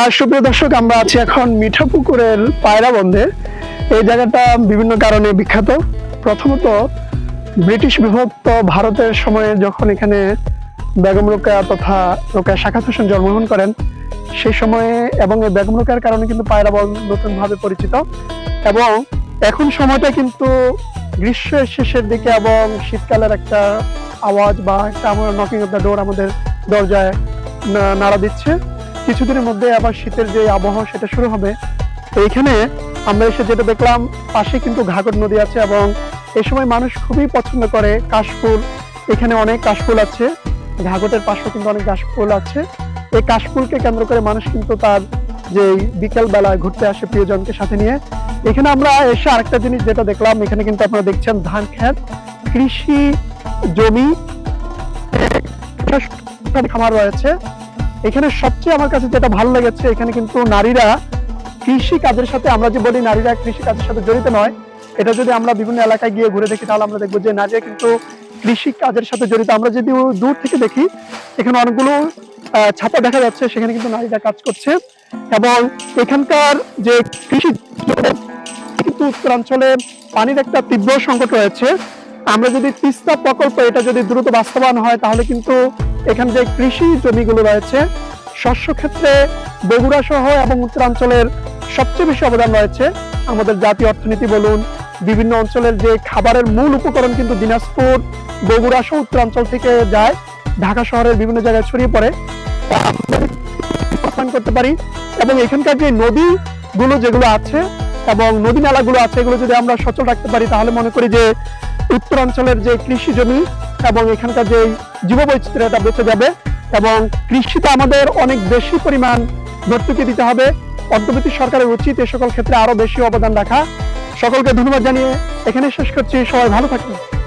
আর সুপ্রিয় দর্শক, আমরা আছি এখন মিঠাপুকুরের পায়রা বন্ধে এই জায়গাটা বিভিন্ন কারণে বিখ্যাত। প্রথমত, ব্রিটিশ বিভক্ত ভারতের সময়ে যখন এখানে বেগম রোকেয়া তথা রোকেয়া শাখাত হোসেন জন্মগ্রহণ করেন, সেই সময়ে এবং এই বেগম রোকেয়ার কারণে কিন্তু পায়রা বন নতুনভাবে পরিচিত। এবং এখন সময়টা কিন্তু গ্রীষ্মের শেষের দিকে এবং শীতকালের একটা আওয়াজ বা একটা আমরা নকিং অফ দ্য ডোর আমাদের দরজায় নাড়া দিচ্ছে। কিছুদিনের মধ্যে আবার শীতের যে আবহাওয়া সেটা শুরু হবে। তো এইখানে আমরা এসে যেটা দেখলাম, পাশে কিন্তু ঘাগর নদী আছে এবং এই সময় মানুষ খুবই পছন্দ করে কাশফুল। এখানে অনেক কাশফুল আছে। ঘাগটের পাশেও কিন্তু অনেক কাশফুল আছে। এই কাশফুলকে কেন্দ্র করে মানুষ কিন্তু তার যে বিকেল বেলায় ঘুরতে আসে প্রিয়জনকে সাথে নিয়ে। এখানে আমরা এসে আরেকটা জিনিস যেটা দেখলাম, এখানে কিন্তু আপনারা দেখছেন ধান খেত কৃষি জমি খামার রয়েছে। এখানে সবচেয়ে আমার কাছে যেটা ভালো লেগেছে, এখানে কিন্তু নারীরা কৃষি কাজের সাথে, আমরা যে বলি নারীরা কৃষি কাজের সাথে জড়িত নয়, এটা যদি আমরা বিভিন্ন এলাকায় গিয়ে ঘুরে দেখি, তাহলে আমরা দেখব যে নারীরা কিন্তু কৃষি কাজের সাথে জড়িত। আমরা যদি দূর থেকে দেখি, এখানে অনেকগুলো ছাতা দেখা যাচ্ছে, সেখানে কিন্তু নারীরা কাজ করছে এবং এখানকার যে কৃষি, কিন্তু উত্তরাঞ্চলে পানির একটা তীব্র সংকট রয়েছে। আমরা যদি তিস্তা প্রকল্প, এটা যদি দ্রুত বাস্তবায়ন হয়, তাহলে কিন্তু এখানে যে কৃষি জমিগুলো রয়েছে, শস্য ক্ষেত্রে বগুড়া সহ এবং উত্তরাঞ্চলের সবচেয়ে বেশি অবদান রয়েছে। আমাদের জাতীয় অর্থনীতি বলুন, বিভিন্ন অঞ্চলের যে খাবারের মূল উপকরণ কিন্তু দিনাজপুর, বগুড়া সহ উত্তরাঞ্চল থেকে যায়, ঢাকা শহরের বিভিন্ন জায়গায় ছড়িয়ে পড়ে। করতে পারি এবং এখানকার যে নদীগুলো যেগুলো আছে এবং নদী নালাগুলো আছে, এগুলো যদি আমরা সচল রাখতে পারি, তাহলে মনে করি যে উত্তরাঞ্চলের যে কৃষি জমি এবং এখানকার যে জীববৈচিত্র্য এটা বেঁচে যাবে এবং কৃষিতে আমাদের অনেক বেশি পরিমাণ ভর্তুকি দিতে হবে। অন্তর্বর্তী সরকারের উচিত এ সকল ক্ষেত্রে আরও বেশি অবদান রাখা। সকলকে ধন্যবাদ জানিয়ে এখানে শেষ করছি। সবাই ভালো থাকবেন